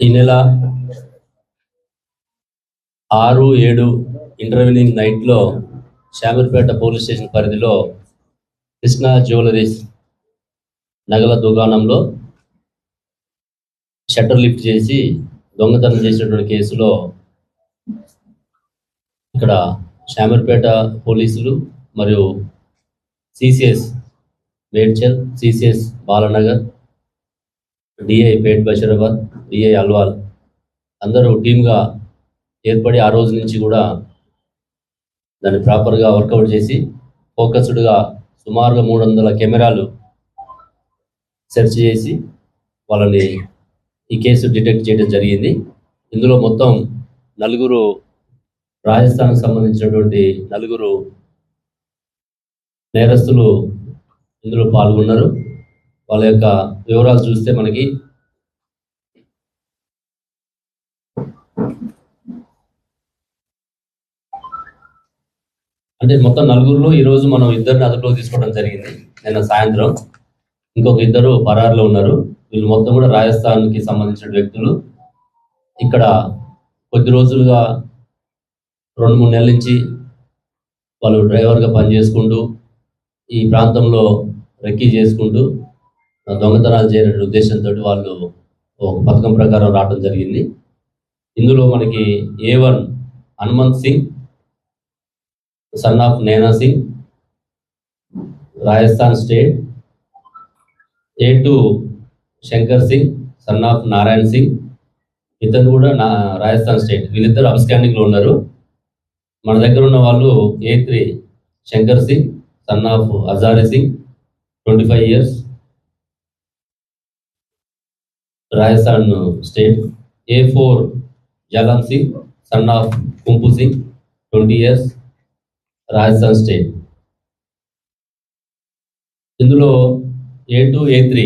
ఈ నెల ఆరు ఏడు ఇంటర్వ్యూనింగ్ నైట్లో శామీర్పేట పోలీస్ స్టేషన్ పరిధిలో కృష్ణా జ్యువెలరీస్ నగల దుకాణంలో షట్టర్ లిఫ్ట్ చేసి దొంగతనం చేసినటువంటి కేసులో ఇక్కడ శామీర్పేట పోలీసులు మరియు CCS Medchal CCS Balanagar DI Pet Basheerabad DI Alwal అందరూ టీమ్గా ఏర్పడి ఆ రోజు నుంచి కూడా దాన్ని ప్రాపర్గా వర్కౌట్ చేసి ఫోకస్డ్గా సుమారుగా మూడు వందల కెమెరాలు సెర్చ్ చేసి వాళ్ళని ఈ కేసు డిటెక్ట్ చేయడం జరిగింది. ఇందులో మొత్తం నలుగురు రాజస్థాన్కి సంబంధించినటువంటి నలుగురు నేరస్తులు ఇందులో పాల్గొన్నారు. వాళ్ళ యొక్క వివరాలు చూస్తే మనకి అంటే మొత్తం నలుగురులో ఈ రోజు మనం ఇద్దరిని అదుపులోకి తీసుకోవడం జరిగింది. నిన్న సాయంత్రం ఇంకొక ఇద్దరు పరారులో ఉన్నారు. వీళ్ళు మొత్తం కూడా రాజస్థాన్కి సంబంధించిన వ్యక్తులు. ఇక్కడ కొద్ది రోజులుగా రెండు మూడు నెలల నుంచి వాళ్ళు డ్రైవర్గా పనిచేసుకుంటూ ఈ ప్రాంతంలో రెక్కీ చేసుకుంటూ దొంగతనాలు చేయనటువంటి ఉద్దేశంతో వాళ్ళు ఒక పథకం ప్రకారం రావడం జరిగింది. ఇందులో మనకి A one Hanumant Singh son of Nena Singh Rajasthan state A two Shankar Singh son of Narayan Singh ఇతను కూడా నా రాజస్థాన్ స్టేట్. వీళ్ళిద్దరు అబ్స్కాండింగ్లో ఉన్నారు. మన దగ్గర ఉన్న వాళ్ళు A three Shankar Singh son of Hazari Singh twenty five years Rajasthan state A four Jalam Singh son of Kumpu Singh twenty years Rajasthan state ఇందులో ఏ టూ ఏ త్రీ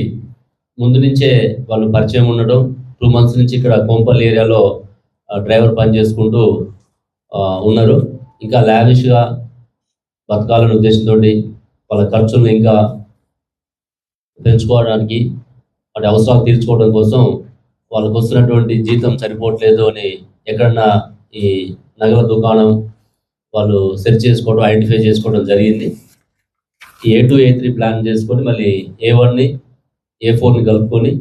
ముందు నుంచే వాళ్ళు పరిచయం ఉండడం టూ మంత్స్ నుంచి ఇక్కడ కోంపల్లి ఏరియాలో driver పని చేసుకుంటూ ఉన్నారు. ఇంకా లావిష్గా బతకాలనే ఉద్దేశంతో వాళ్ళ ఖర్చులను ఇంకా పెంచుకోవడానికి వాటి అవసరాలు తీర్చుకోవడం కోసం వాళ్ళకు వస్తున్నటువంటి జీతం సరిపోవట్లేదు అని ఎక్కడన్నా ఈ నగల దుకాణం వాళ్ళు సెర్చ్ చేసుకోవడం ఐడెంటిఫై చేసుకోవడం జరిగింది. A two A three plan చేసుకొని మళ్ళీ ఏ వన్ని ఏ ఫోర్ని కలుపుకొని